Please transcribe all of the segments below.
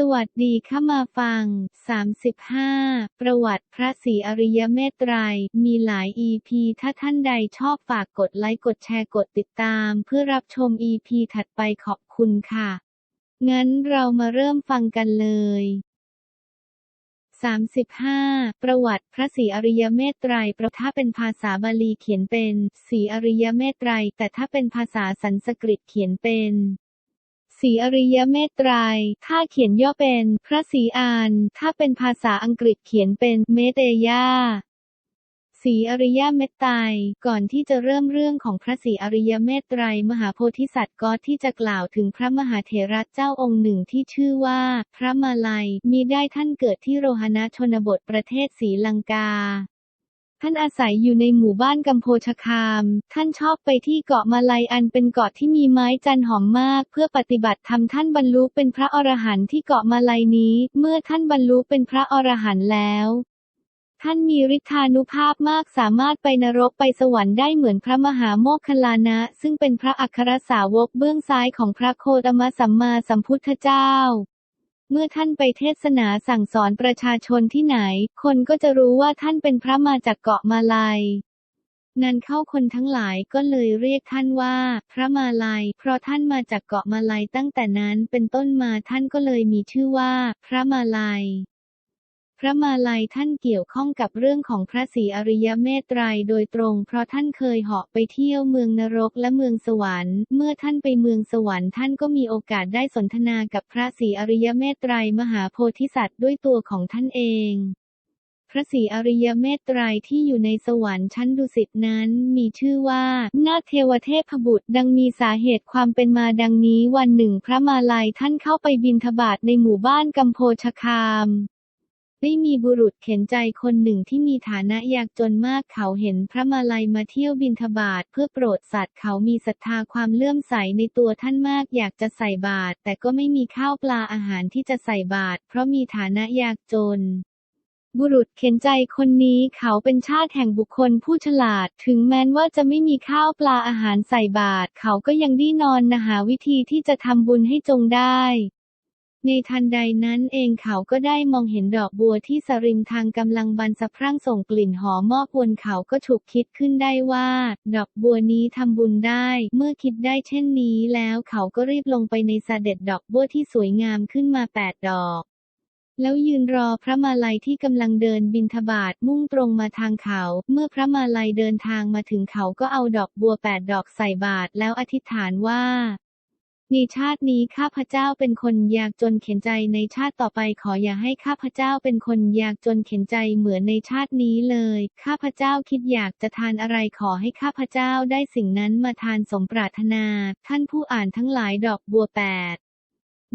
สวัสดีค่ะมาฟัง 35 ประวัติพระศรีอริยเมตไตร มีหลาย EP ถ้าท่านใดชอบฝากกดไลค์กดแชร์กดติดตาม เพื่อรับชม EP ถัดไปขอบคุณค่ะ งั้นเรามาเริ่มฟังกันเลย 35 ประวัติพระศรีอริยเมตไตรประถ้าเป็นภาษาบาลีเขียนเป็นศรีอริยเมตไตร แต่ถ้าเป็นภาษาสันสกฤตเขียนเป็น ศรีอริยเมตไตรถ้าเขียนย่อเป็น พระศรีอาน ถ้าเป็นภาษาอังกฤษเขียนเป็นเมเตยาศรีอริยเมตไตรก่อนที่จะเริ่มเรื่องของพระศรีอริยเมตไตรมหาโพธิสัตว์ก็ที่จะกล่าวถึงพระมหาเถระเจ้าองค์หนึ่งที่ชื่อว่า พระมาลัย มีได้ท่านเกิดที่โรหณชนบทประเทศศรีลังกา ท่านอาศัยอยู่ในหมู่บ้านกัมโพชคาม ท่านชอบไปที่เกาะมาลัยอันเป็นเกาะที่มีไม้จันหอมมาก เพื่อปฏิบัติธรรมท่านบรรลุเป็นพระอรหันต์ที่เกาะมาลัยนี้ เมื่อท่านบรรลุเป็นพระอรหันต์แล้ว ท่านมีฤทธานุภาพมากสามารถไปนรกไปสวรรค์ได้เหมือนพระมหาโมคคลลานะ ซึ่งเป็นพระอัครสาวกเบื้องซ้ายของพระโคตมสัมมาสัมพุทธเจ้า เมื่อท่านไปเทศนาสั่งสอนประชาชนที่ไหน คนก็จะรู้ว่าท่านเป็นพระมาจากเกาะมาลายนั้นเข้าคนทั้งหลายก็เลยเรียกท่านว่า พระมาลาย เพราะท่านมาจากเกาะมาลายตั้งแต่นั้นเป็นต้นมาท่านก็เลยมีชื่อว่า พระมาลาย พระมาลัยท่านเกี่ยวข้องกับเรื่องของพระศรีอริยเมตไตรโดยตรง เพราะท่านเคยเหาะไปเที่ยวเมืองนรกและเมืองสวรรค์ เมื่อท่านไปเมืองสวรรค์ท่านก็มีโอกาสได้สนทนากับพระศรีอริยเมตไตรมหาโพธิสัตว์ด้วยตัวของท่านเอง พระศรีอริยเมตไตรที่อยู่ในสวรรค์ชั้นดุสิตนั้น มีชื่อว่านาคเทวเทพบุตรดังมีสาเหตุความเป็นมาดังนี้วันหนึ่ง พระมาลัยท่านเข้าไปบิณฑบาตในหมู่บ้านกัมโพชคาม ได้มีบุรุษเข็นใจคนหนึ่งที่มีฐานะยากจนมากเขาเห็นพระมาลัยมาเที่ยวบิณฑบาตเพื่อโปรดสัตว์เขามีศรัทธาความเลื่อมใสในตัวท่านมากอยากจะใส่บาตรแต่ก็ไม่มีข้าวปลาอาหารที่จะใส่บาตรเพราะมีฐานะยากจน บุรุษเข็นใจคนนี้เขาเป็นชาติแห่งบุคคลผู้ฉลาด ถึงแม้ว่าจะไม่มีข้าวปลาอาหารใส่บาตรเขาก็ยังดิ้นนอนนะหาวิธีที่จะทำบุญให้จงได้ ในทันใดนั้นเองเขาก็ได้มองเห็นดอกบัวที่สริมทางกำลังบานสะพรั่งส่งกลิ่นหอมมอบวนเขาก็ฉุกคิดขึ้นได้ว่า ดอกบัวนี้ทำบุญได้ เมื่อคิดได้เช่นนี้แล้วเขาก็รีบลงไปในสะเด็ดดอกบัวที่สวยงามขึ้นมาแปดดอกแล้วยืนรอพระมาลัยที่กำลังเดินบินทบาทมุ่งตรงมาทางเขา เมื่อพระมาลัยเดินทางมาถึงเขาก็เอาดอกบัวแปดดอกใส่บาตรแล้วอธิษฐานว่า ในชาตินี้ข้าพเจ้าเป็นคนยากจนเข็นใจในชาติต่อไปขออย่าให้ข้าพเจ้าเป็นคนยากจนเข็นใจเหมือนในชาตินี้เลย ข้าพเจ้าคิดอยากจะทานอะไรขอให้ข้าพเจ้าได้สิ่งนั้นมาทานสมปรารถนา ท่านผู้อ่านทั้งหลายดอกบัวแปด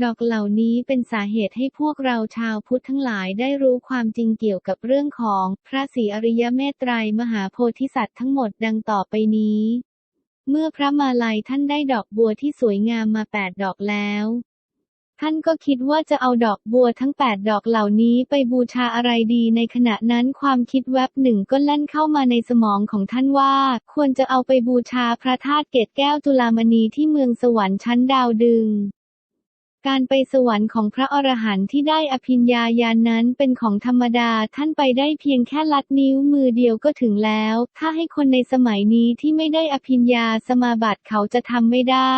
ดอกเหล่านี้เป็นสาเหตุให้พวกเราชาวพุทธทั้งหลายได้รู้ความจริงเกี่ยวกับเรื่องของพระศรีอริยเมตไตรมหาโพธิสัตว์ทั้งหมดดังต่อไปนี้ เมื่อพระมาลัยท่านได้ดอกบัวที่สวยงามมาแปดดอกแล้ว ท่านก็คิดว่าจะเอาดอกบัวทั้งแปดดอกเหล่านี้ไปบูชาอะไรดีในขณะนั้นความคิดแวบหนึ่งก็แล่นเข้ามาในสมองของท่านว่า ควรจะเอาไปบูชาพระธาตุเกศแก้วจุลามณีที่เมืองสวรรค์ชั้นดาวดึง การไปสวรรค์ของพระอรหันต์ที่ได้อภิญญาญาณนั้นเป็นของธรรมดาท่านไปได้เพียงแค่ลัดนิ้วมือเดียวก็ถึงแล้ว ถ้าให้คนในสมัยนี้ที่ไม่ได้อภิญญาสมาบัติเขาจะทำไม่ได้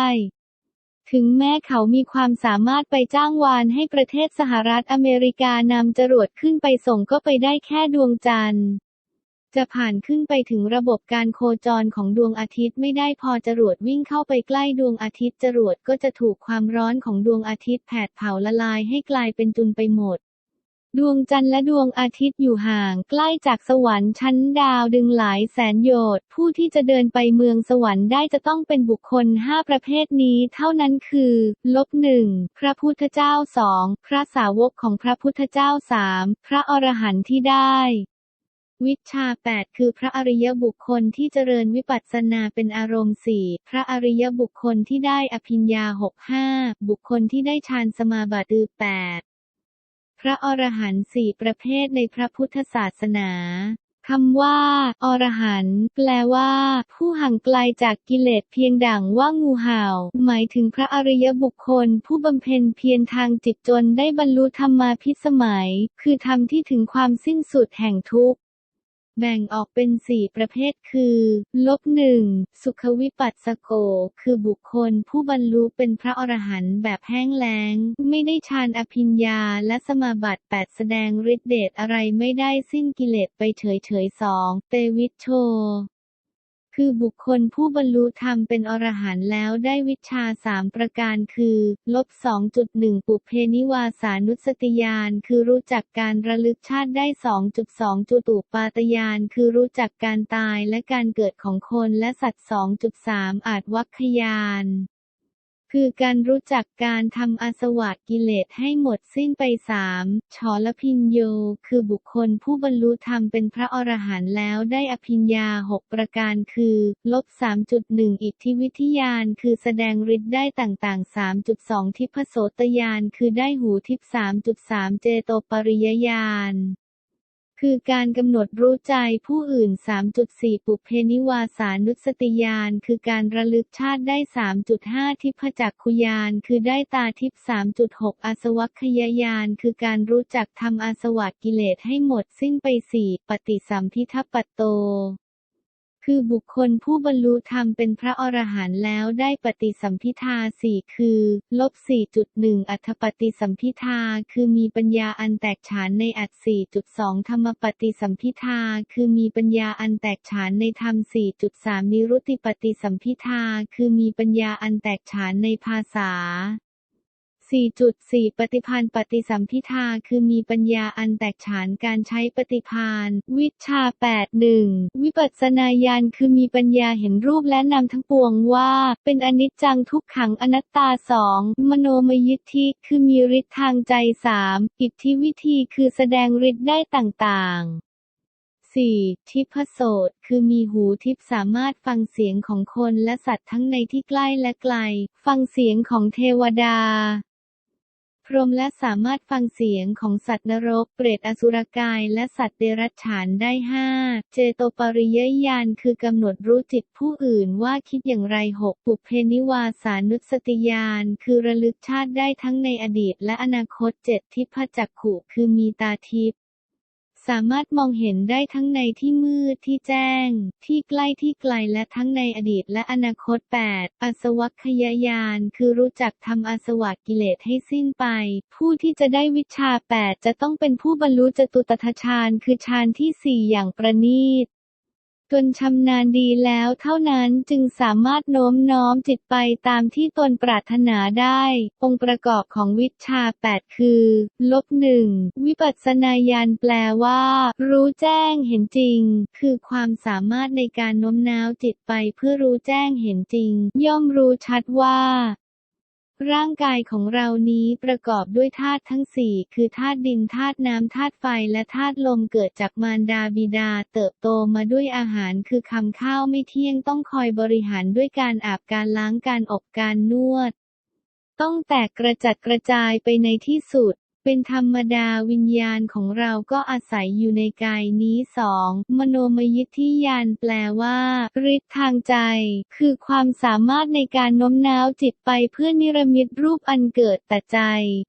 ถึงแม้เขามีความสามารถไปจ้างวานให้ประเทศสหรัฐอเมริกานำจรวดขึ้นไปส่งก็ไปได้แค่ดวงจันทร์ จะผ่านขึ้นไปถึงระบบการโคจรของดวงอาทิตย์ไม่ได้พอจรวดวิ่งเข้าไปใกล้ดวงอาทิตย์จรวดก็จะถูกความร้อนของดวงอาทิตย์แผดเผาละลายให้กลายเป็นจุลไปหมด ดวงจันทร์และดวงอาทิตย์อยู่ห่างใกล้จากสวรรค์ชั้นดาวดึงหลายแสนโยชน์ผู้ที่จะเดินไปเมืองสวรรค์ได้จะต้องเป็นบุคคลห้าประเภทนี้ เท่านั้นคือ ลบหนึ่งพระพุทธเจ้าสองพระสาวกของพระพุทธเจ้าสามพระอรหันต์ที่ได้ วิชา 8 คือพระอริยบุคคลที่เจริญวิปัสสนาเป็นอารมณ์สี่พระอริยบุคคลที่ได้อภิญญาหกห้าบุคคลที่ได้ฌานสมาบัติแปดพระอรหันต์สี่ประเภทในพระพุทธศาสนาคำว่า อรหันต์แปลว่า ผู้ห่างไกลจากกิเลสเพียงดั่งว่างูเห่า หมายถึงพระอริยบุคคล ผู้บำเพ็ญเพียรทางจิตจนได้บรรลุธรรมาภิสมัย คือธรรมที่ถึงความสิ้นสุดแห่งทุกข์ แบ่งออกเป็นสี่ประเภทคือลบหนึ่งสุขวิปัสสโก คือบุคคลผู้บรรลุเป็นพระอรหันต์แบบแห้งแล้ง ไม่ได้ฌานอภิญญาและสมาบัติแปดแสดงฤทธิเดชอะไรไม่ได้สิ้นกิเลสไปเฉยเฉยสองเตวิชโช คือบุคคลผู้บรรลุธรรมเป็นอรหันต์แล้วได้วิชาสามประการคือลบ2.1 ปุเพนิวาสานุสติญาณคือรู้จักการระลึกชาติได้ 2.2 จุดจุตุปาตญาณคือรู้จักการตายและการเกิดของคนและสัตว์ 2.3 อาจวัคคยาน คือการรู้จักการทำอาสวะกิเลสให้หมดสิ้นไปสามชอลพินโย คือบุคคลผู้บรรลุธรรมเป็นพระอรหันต์แล้วได้อภิญญาหกประการคือ ลบสามจุดหนึ่งอิทธิวิทยานคือแสดงฤทธิ์ได้ต่างๆสามจุดสองทิพโสตยานคือได้หูทิพสามจุดสามเจโตปริยญาณ คือการกำหนดรู้ใจผู้อื่น 3.4 ปุเพนิวาสานุสติยานคือการระลึกชาติได้ 3.5 ทิพจักขุยานคือได้ตาทิพ3.6 อาสวัคคยานคือการรู้จักทำอาสวะกิเลสให้หมดสิ้นไป 4 ปฏิสัมพิทัปปโต คือบุคคลผู้บรรลุธรรมเป็นพระอรหันต์แล้วได้ปฏิสัมพิทาสี่คือลบ4.1 อัฏฐปฏิสัมพิทาคือมีปัญญาอันแตกฉานในอัต4.2 ธรรมปฏิสัมพิทาคือมีปัญญาอันแตกฉานในธรรม 4.3 นิรุตติปฏิสัมพิทาคือมีปัญญาอันแตกฉานในภาษา 4.4 ปฏิพานปฏิสัมพิทาคือมีปัญญาอันแตกฉานการใช้ปฏิพานวิชา 8.1 วิปัสสนาญาณคือมีปัญญาเห็นรูปและนามทั้งปวงว่า เป็นอนิจจังทุกขังอนัตตาสองมโนมยิทธิคือมีฤทธิ์ทางใจสามอิทธิวิธีคือแสดงฤทธิ์ได้ต่างๆ 4. ทิพโสตคือมีหูทิพสามารถฟังเสียงของคนและสัตว์ทั้งในที่ใกล้และไกล ฟังเสียงของเทวดา พรหมและสามารถฟังเสียงของสัตว์นรก เปรตอสุรกาย และสัตว์เดรัจฉานได้ห้าเจโตปริยญาณคือกำหนดรู้จิตผู้อื่นว่าคิดอย่างไรหกปุเพนิวาสานุสติญาณคือระลึกชาติได้ทั้งในอดีตและอนาคตเจ็ดทิพจักขุคือมีตาทิพ สามารถมองเห็นได้ทั้งในที่มืดที่แจ้ง ที่ใกล้ที่ไกลและทั้งในอดีตและอนาคต 8. อาสวัคคยญาณคือรู้จักทำอาสวะกิเลสให้สิ้นไป ผู้ที่จะได้วิชา 8 จะต้องเป็นผู้บรรลุจตุตถฌานคือฌานที่ 4 อย่างประณีต จนชำนาญดีแล้วเท่านั้นจึงสามารถโน้มน้อมจิตไปตามที่ตนปรารถนาได้ องค์ประกอบของวิชา 8 คือ ลบหนึ่งวิปัสสนาญาณแปลว่า รู้แจ้งเห็นจริง คือความสามารถในการโน้มน้าวจิตไปเพื่อรู้แจ้งเห็นจริง ย่อมรู้ชัดว่า ร่างกายของเรานี้ประกอบด้วยธาตุทั้งสี่คือธาตุดินธาตุน้ำธาตุไฟและธาตุลมเกิดจากมารดาบิดา เติบโตมาด้วยอาหารคือคำข้าวไม่เที่ยงต้องคอยบริหารด้วยการอาบการล้างการอบการนวด ต้องแตกกระจัดกระจายไปในที่สุด เป็นธรรมดาวิญญาณของเราก็อาศัยอยู่ในกายนี้สองมโนมยิทธิยานแปลว่าฤทธิ์ทางใจ คือความสามารถในการโน้มน้าวจิตไปเพื่อนิรมิตรูปอันเกิดแต่ใจ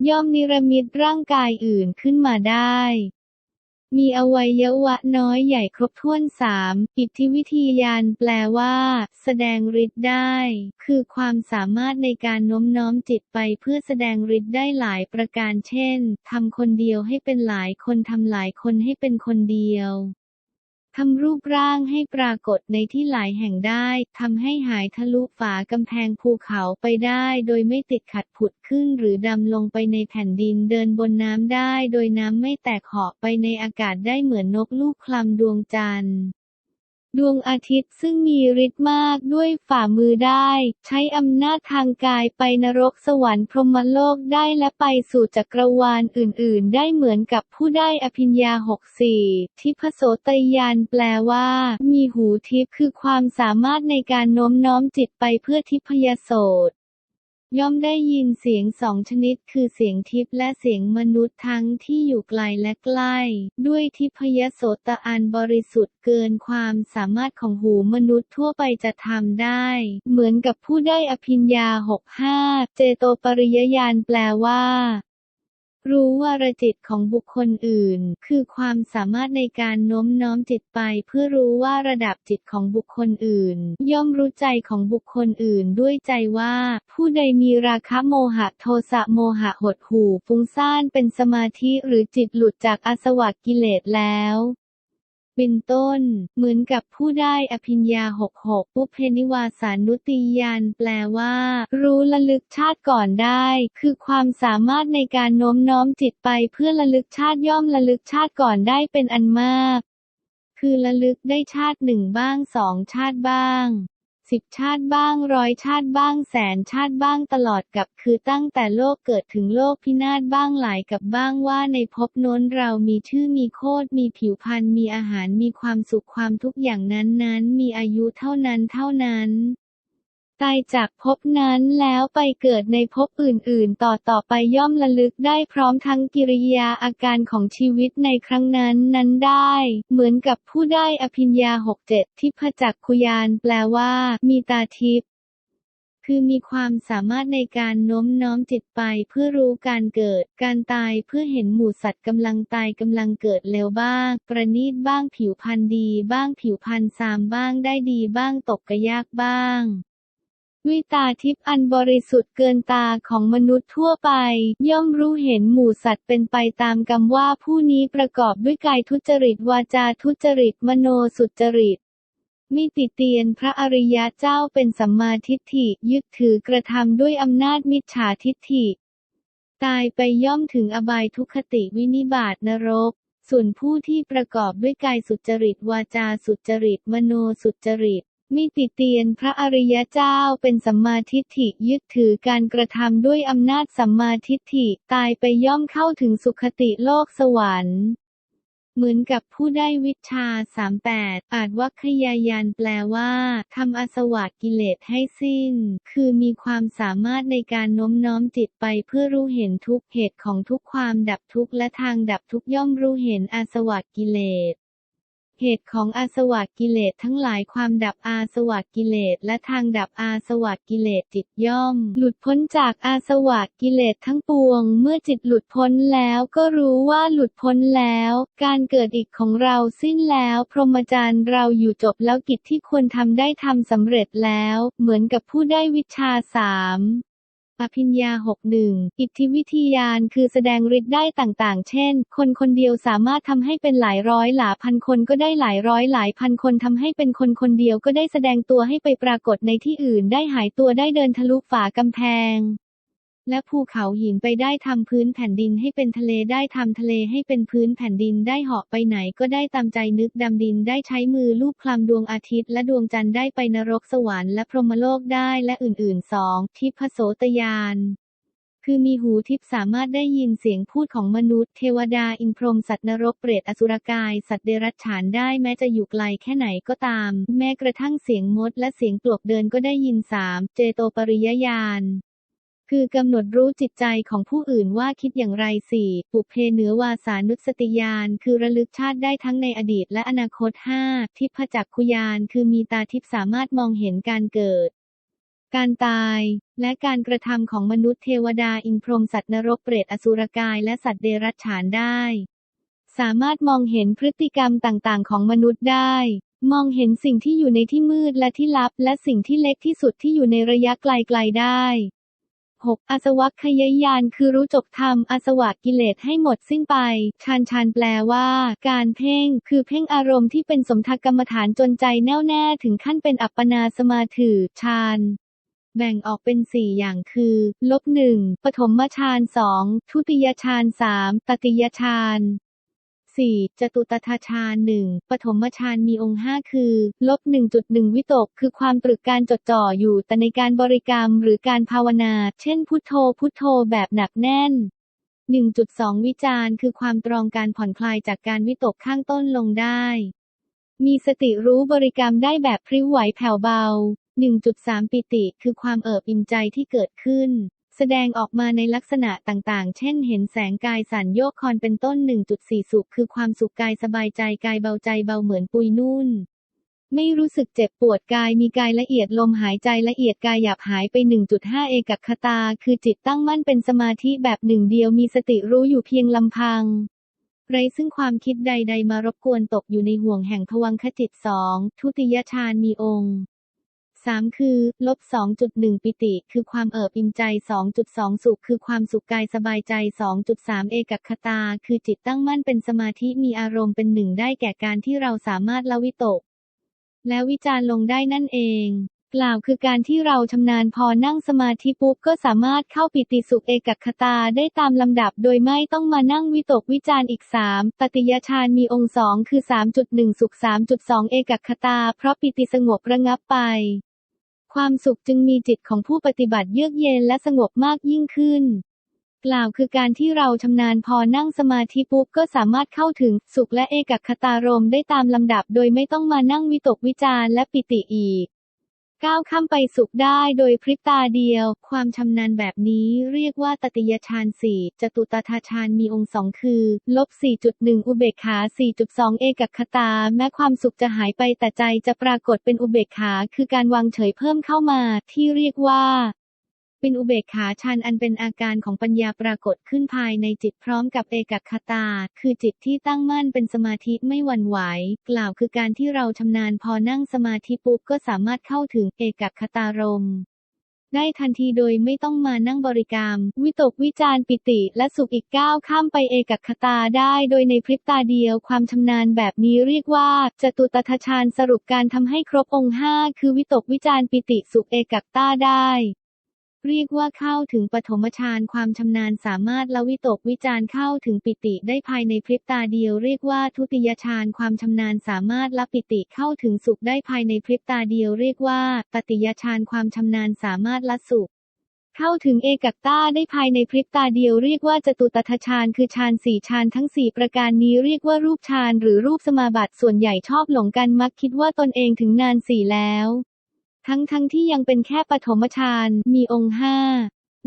ย่อมนิรมิตร่างกายอื่นขึ้นมาได้ มีอวัยวะน้อยใหญ่ครบถ้วนสามอิทธิวิธียานแปลว่า แสดงฤทธิ์ได้ คือความสามารถในการโน้มน้อมจิตไปเพื่อแสดงฤทธิ์ได้หลายประการเช่น ทำคนเดียวให้เป็นหลายคนทำหลายคนให้เป็นคนเดียว ทำรูปร่างให้ปรากฏในที่หลายแห่งได้ทำให้หายทะลุฝากำแพงภูเขาไปได้ โดยไม่ติดขัดผุดขึ้นหรือดำลงไปในแผ่นดินเดินบนน้ำได้ โดยน้ำไม่แตกเหาะไปในอากาศได้เหมือนนกลูกคลำดวงจันทร์ ดวงอาทิตย์ซึ่งมีฤทธิ์มากด้วยฝ่ามือได้ ใช้อำนาจทางกายไปนรกสวรรค์พรหมโลกได้และไปสู่จักรวาลอื่น ๆ ได้เหมือนกับผู้ได้อภิญญาหกสี่ทิพโสตยานแปลว่า มีหูทิพย์คือความสามารถในการโน้มน้อมจิตไปเพื่อทิพยโสต ย่อมได้ยินเสียงสองชนิดคือเสียงทิพและเสียงมนุษย์ทั้งที่อยู่ไกลและใกล้ ด้วยทิพยโสตอันบริสุทธิ์เกินความสามารถของหูมนุษย์ทั่วไปจะทำได้ เหมือนกับผู้ได้อภิญญาหกห้าเจโตปริยญาณแปลว่า รู้วารจิตของบุคคลอื่น คือความสามารถในการโน้มน้อมจิตไป เพื่อรู้ว่าระดับจิตของบุคคลอื่น ย่อมรู้ใจของบุคคลอื่นด้วยใจว่า ผู้ใดมีราคะโมหะโทสะโมหะหดหู่ฟุ้งซ่านเป็นสมาธิหรือจิตหลุดจากอาสวะกิเลสแล้ว เป็นต้น เหมือนกับผู้ได้อภิญญาหกหกปุเพนิวาสานุติยานแปลว่า รู้ละลึกชาติก่อนได้ คือความสามารถในการโน้มน้อมจิตไปเพื่อละลึกชาติย่อมละลึกชาติก่อนได้เป็นอันมาก คือละลึกได้ชาติหนึ่งบ้างสองชาติบ้าง สิบชาติบ้างร้อยชาติบ้างแสนชาติบ้างตลอดกับคือตั้งแต่โลกเกิดถึงโลกพินาศบ้างหลายกับบ้างว่าในภพโน้นเรามีชื่อมีโคดมีผิวพรรณมีอาหารมีความสุขความทุกอย่างนั้นนั้นมีอายุเท่านั้นเท่านั้น ตายจากภพนั้นแล้วไปเกิดในภพอื่นๆ ต่อต่อไปย่อมระลึกได้พร้อมทั้งกิริยาอาการของชีวิตในครั้งนั้นนั้นได้ เหมือนกับผู้ได้อภิญญาหกเจ็ดทิพจักขุยานแปลว่า มีตาทิพย์คือมีความสามารถในการโน้มน้อมจิตไปเพื่อรู้การเกิด การตายเพื่อเห็นหมู่สัตว์กำลังตายกำลังเกิดเร็วบ้าง ประณีตบ้างผิวพรรณดี บ้างผิวพรรณซามบ้างได้ดีบ้างตกกระยากบ้าง ด้วยตาทิพย์อันบริสุทธิ์เกินตาของมนุษย์ทั่วไป ย่อมรู้เห็นหมู่สัตว์เป็นไปตามกรรมว่าผู้นี้ประกอบด้วยกายทุจริตวาจาทุจริตมโนสุจริตมิติเตียนพระอริยะเจ้าเป็นสัมมาทิฏฐิยึดถือกระทำด้วยอำนาจมิจฉาทิฏฐิ ตายไปย่อมถึงอบายทุกขติวินิบาตนรก ส่วนผู้ที่ประกอบด้วยกายสุจริตวาจาสุจริตมโนสุจริต มิติเตียนพระอริยเจ้าเป็นสัมมาทิฏฐิยึดถือการกระทำด้วยอำนาจสัมมาทิฏฐิตายไปย่อมเข้าถึงสุคติโลกสวรรค์เหมือนกับผู้ได้วิชาสามแปดอาจวัคยายานแปลว่าทำอาสวะกิเลสให้สิ้น คือมีความสามารถในการโน้มน้อมจิตไปเพื่อรู้เห็นทุกเหตุของทุกความดับทุกและทางดับทุกย่อมรู้เห็นอาสวะกิเลส เหตุของอาสวะกิเลสทั้งหลายความดับอาสวะกิเลสและทางดับอาสวะกิเลสจิตย่อม หลุดพ้นจากอาสวะกิเลสทั้งปวง เมื่อจิตหลุดพ้นแล้วก็รู้ว่าหลุดพ้นแล้ว การเกิดอีกของเราสิ้นแล้ว พรหมจรรย์เราอยู่จบแล้วกิจที่ควรทำได้ทำสำเร็จแล้ว เหมือนกับผู้ได้วิชาสาม อภิญญาหกหนึ่งอิทธิวิทยานคือแสดงฤทธิ์ได้ต่างๆ เช่น คนคนเดียวสามารถทำให้เป็นหลายร้อยหลาพันคนก็ได้หลายร้อยหลายพันคนทำให้เป็นคนคนเดียวก็ได้แสดงตัวให้ไปปรากฏในที่อื่นได้หายตัวได้เดินทะลุฝากำแพง และภูเขาหินไปได้ทำพื้นแผ่นดินให้เป็นทะเลได้ทำทะเลให้เป็นพื้นแผ่นดินได้เหาะไปไหนก็ได้ตามใจนึกดำดินได้ใช้มือลูบคลำดวงอาทิตย์และดวงจันทร์ได้ไปนรกสวรรค์และพรหมโลกได้และอื่นๆสองทิพโสตยานคือมีหูทิพสามารถได้ยินเสียงพูดของมนุษย์เทวดาอินพรหมสัตว์นรกเปรตอสุรกาย สัตว์เดรัจฉานได้แม้จะอยู่ไกลแค่ไหนก็ตาม แม้กระทั่งเสียงมดและเสียงปลวกเดินก็ได้ยินสามเจโตปริยญาณ คือกำหนดรู้จิตใจของผู้อื่นว่าคิดอย่างไรสี่ปุเพเนือวาสานุสติญาณคือระลึกชาติได้ทั้งในอดีตและอนาคตห้าทิพจักขุยานคือมีตาทิพสามารถมองเห็นการเกิด การตายและการกระทำของมนุษย์เทวดาอินพรหมสัตว์นรกเปรตอสุรกายและสัตว์เดรัจฉานได้ สามารถมองเห็นพฤติกรรมต่างๆ ของมนุษย์ได้มองเห็นสิ่งที่อยู่ในที่มืดและที่ลับ และสิ่งที่เล็กที่สุดที่อยู่ในระยะไกลๆได้ 6. อาสวัคยายานคือรู้จบธรรมอาสวะกิเลสให้หมดสิ้นไปชานชานแปลว่า การเพ่ง คือเพ่งอารมณ์ที่เป็นสมถกรรมฐานจนใจแน่วแน่ถึงขั้นเป็นอัปปนาสมาถือฌานแบ่งออกเป็นสี่อย่างคือ ลบหนึ่งปฐมฌานสองทุติยฌานสามตติยฌาน สี่จตุตถฌานหนึ่งปฐมฌานมีองค์ห้าคือลบหนึ่งจุดหนึ่งวิตก คือความตรึกการจดจ่ออยู่แต่ในการบริกรรมหรือการภาวนา เช่นพุทโธพุทโธแบบหนักแน่น 1.2 วิจารณ์คือความตรองการผ่อนคลายจากการวิตกข้างต้นลงได้ มีสติรู้บริกรรมได้แบบพริ้วไหวแผ่วเบา 1.3 ปิติ คือความเอิบอิ่มใจที่เกิดขึ้น แสดงออกมาในลักษณะต่างๆ เช่น เห็นแสงกายสั่นโยกคอนเป็นต้น 1.4 สุขคือความสุขกายสบายใจกายเบาใจเบาเหมือนปุยนุ่น ไม่รู้สึกเจ็บปวดกายมีกายละเอียดลมหายใจละเอียดกายหยาบหายไป 1.5 เอกัคตา คือจิตตั้งมั่นเป็นสมาธิแบบหนึ่งเดียวมีสติรู้อยู่เพียงลำพัง ไรซึ่งความคิดใด ๆ มารบกวนตกอยู่ในห่วงแห่งภวังคจิตสองทุติยฌานมีองค์ 3 คือ ลบ 2.1 ปิติ คือความเอิบอิ่มใจ 2.2 สุข คือความสุขกายสบายใจ 2.3 เอกัคตา คือจิตตั้งมั่นเป็นสมาธิมีอารมณ์เป็นหนึ่งได้แก่การที่เราสามารถละวิตก และวิจารณ์ลงได้นั่นเองกล่าวคือการที่เราชำนาญพอนั่งสมาธิปุ๊บก็สามารถเข้าปิติสุขเอกัคตาได้ตามลำดับโดยไม่ต้องมานั่งวิตกวิจารณ์อีก3ตติยฌานมีองค์สองคือ 3.1 สุข 3.2 เอกัคตา เพราะปิติสงบระงับไป ความสุขจึงมีจิตของผู้ปฏิบัติเยือกเย็นและสงบมากยิ่งขึ้น กล่าวคือการที่เราชำนาญพอนั่งสมาธิปุ๊บก็สามารถเข้าถึงสุขและเอกัคตารมได้ตามลำดับ โดยไม่ต้องมานั่งวิตกวิจารและปิติอีก ก้าวข้ามไปสุขได้โดยพริบตาเดียว ความชำนาญแบบนี้เรียกว่าตติยฌานสี่จตุตถาฌานมีองค์สองคือ ลบ 4.1 อุเบกขา 4.2 เอกคตา แม้ความสุขจะหายไปแต่ใจจะปรากฏเป็นอุเบกขา คือการวางเฉยเพิ่มเข้ามา ที่เรียกว่า เป็นอุเบกขาฌานอันเป็นอาการของปัญญาปรากฏขึ้นภายในจิตพร้อมกับเอกัคตา คือจิตที่ตั้งมั่นเป็นสมาธิไม่หวั่นไหว กล่าวคือการที่เราชำนาญพอนั่งสมาธิปุ๊บก็สามารถเข้าถึงเอกัคตารมณ์ได้ทันทีโดยไม่ต้องมานั่งบริกรรม วิตกวิจารปิติและสุขอีกก้าวข้ามไปเอกัคตาได้โดยในพริบตาเดียวความชำนาญแบบนี้เรียกว่าจตุตถฌานสรุปการทำให้ครบองค์ห้าคือวิตกวิจารปิติสุขเอกัคตาได้ เรียกว่าเข้าถึงปฐมฌานความชำนาญสามารถละวิตกวิจารเข้าถึงปิติได้ภายในพริบตาเดียว เรียกว่าทุติยฌานความชำนาญสามารถละปิติเข้าถึงสุขได้ภายในพริบตาเดียว เรียกว่าตติยฌานความชำนาญสามารถละสุขเข้าถึงเอกัคตาได้ภายในพริบตาเดียวเรียกว่าจตุตถฌานคือฌานสี่ฌานทั้งสี่ประการนี้เรียกว่ารูปฌานหรือรูปสมาบัติส่วนใหญ่ชอบหลงกันมักคิดว่าตนเองถึงนานสี่แล้ว ทั้งทั้งที่ยังเป็นแค่ปฐมฌาน มีองค์ห้า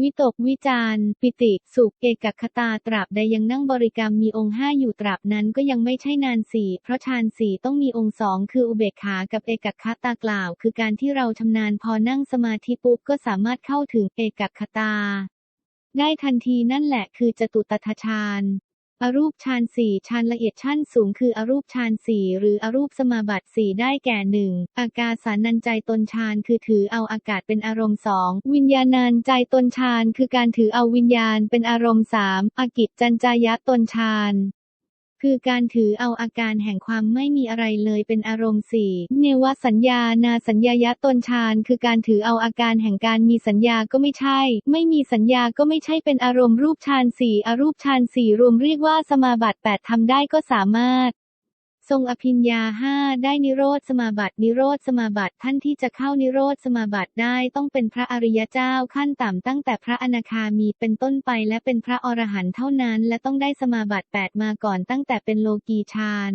วิตกวิจารปิติ สุข เอกคตาตราบใดยังนั่งบริกรรมมีองค์ห้าอยู่ตราบนั้นก็ยังไม่ใช่นานสี่เพราะฌานสี่ต้องมีองค์สองคืออุเบกขากับเอกคตากล่าว คือการที่เราชำนาญพอนั่งสมาธิปุ๊บก็สามารถเข้าถึงเอกคตา ได้ทันทีนั่นแหละคือจตุตถฌาน อรูปฌานสี่ฌานละเอียดชั้นสูงคืออรูปฌานสี่หรืออรูปสมาบัติสี่ได้แก่หนึ่งอากาสานันใจตนฌานคือถือเอาอากาศเป็นอารมณ์สองวิญญาณันใจตนฌานคือการถือเอาวิญญาณเป็นอารมณ์สามอากิจจันจายะตนฌาน คือการถือเอาอาการแห่งความไม่มีอะไรเลยเป็นอารมณ์สี่เนวสัญญานาสัญญายะตนฌานคือการถือเอาอาการแห่งการมีสัญญาก็ไม่ใช่ ไม่มีสัญญาก็ไม่ใช่เป็นอารมณ์รูปฌานสี่อรูปฌานสี่รวมเรียกว่าสมาบัติแปดทำได้ก็สามารถ ทรงอภิญญาห้าได้นิโรธสมาบัตินิโรธสมาบัติท่านที่จะเข้านิโรธสมาบัติได้ต้องเป็นพระอริยเจ้าขั้นต่ำตั้งแต่พระอนาคามีเป็นต้นไปและเป็นพระอรหันต์เท่านั้น และต้องได้สมาบัติแปดมาก่อนตั้งแต่เป็นโลกีฌาน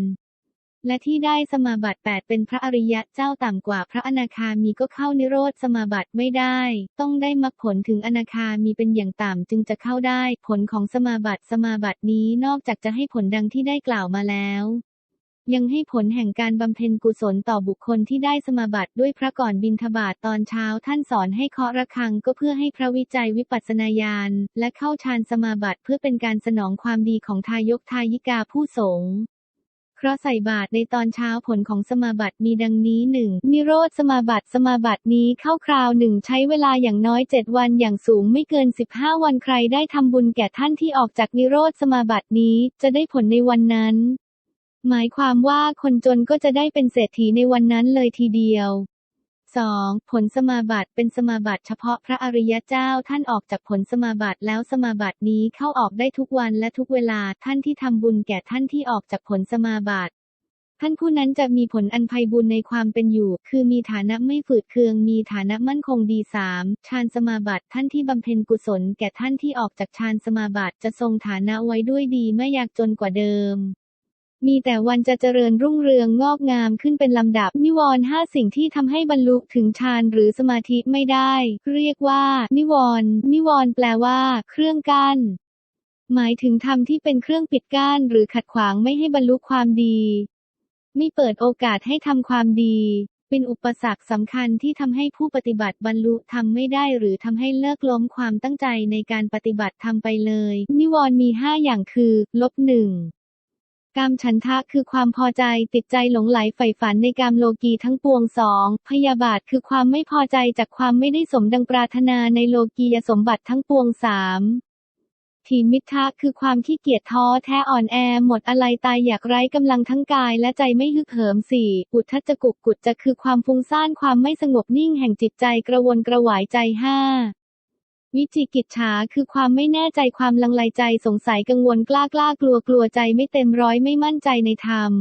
และที่ได้สมาบัติแปดเป็นพระอริยะเจ้าต่ำกว่าพระอนาคามีก็เข้านิโรธสมาบัติไม่ได้ ต้องได้มรรคผลถึงอนาคามีเป็นอย่างต่ำจึงจะเข้าได้ ผลของสมาบัติสมาบัตินี้นอกจากจะให้ผลดังที่ได้กล่าวมาแล้ว ยังให้ผลแห่งการบำเพ็ญกุศลต่อบุคคลที่ได้สมาบัติด้วยพระก่อนบินทบาทตอนเช้าท่านสอนให้เคาะระฆังก็เพื่อให้พระวิจัยวิปัสสนาญาณและเข้าฌานสมาบัติเพื่อเป็นการสนองความดีของทายกทายิกาผู้สงฆ์เพราะใส่บาตรในตอนเช้าผลของสมาบัติมีดังนี้หนึ่งนิโรธสมาบัติสมาบัตินี้เข้าคราวหนึ่งใช้เวลาอย่างน้อยเจ็ดวันอย่างสูงไม่เกิน 15 วันใครได้ทำบุญแก่ท่านที่ออกจากนิโรธสมาบัตินี้จะได้ผลในวันนั้น หมายความว่าคนจนก็จะได้เป็นเศรษฐีในวันนั้นเลยทีเดียว 2. ผลสมาบัติเป็นสมาบัติเฉพาะพระอริยเจ้าท่านออกจากผลสมาบัติแล้วสมาบัตินี้เข้าออกได้ทุกวันและทุกเวลาท่านที่ทำบุญแก่ท่านที่ออกจากผลสมาบัติท่านผู้นั้นจะมีผลอันไพบุญในความเป็นอยู่ คือมีฐานะไม่ฝืดเคือง มีฐานะมั่นคงดีสามฌานสมาบัติท่านที่บำเพ็ญกุศล แก่ท่านที่ออกจากฌานสมาบัติจะทรงฐานะไว้ด้วยดีไม่อยากจนกว่าเดิม มีแต่วันจะเจริญรุ่งเรืองงอกงามขึ้นเป็นลำดับ นิวรณ์ห้าสิ่งที่ทำให้บรรลุถึงฌานหรือสมาธิไม่ได้ เรียกว่า นิวรณ์นิวรณ์แปลว่า เครื่องกั้นหมายถึงธรรมที่เป็นเครื่องปิดกั้นหรือขัดขวางไม่ให้บรรลุความดี ไม่เปิดโอกาสให้ทำความดี เป็นอุปสรรคสำคัญที่ทำให้ผู้ปฏิบัติบรรลุธรรมไม่ได้หรือทำให้เลิกล้มความตั้งใจในการปฏิบัติธรรมไปเลย นิวรณ์มีห้าอย่างคือ ลบหนึ่ง กามฉันทะคือความพอใจติดใจหลงไหลใฝ่ฝันในกามโลกีทั้งปวงสองพยาบาทคือความไม่พอใจจากความไม่ได้สมดังปรารถนาในโลกียสมบัติทั้งปวงสามทีมิทะคือความขี้เกียจท้อแท้อ่อนแอหมดอะไรตายอยากไร้กำลังทั้งกายและใจไม่ฮึกเหิมสี่อุทธจจกุกกุจจะคือความฟุ้งซ่านความไม่สงบนิ่งแห่งจิตใจกระวนกระวายใจห้า วิจิกิจฉาคือความไม่แน่ใจความลังเลใจสงสัยกังวลกล้ากล้ากลัวกลัวใจไม่เต็มร้อยไม่มั่นใจในธรรม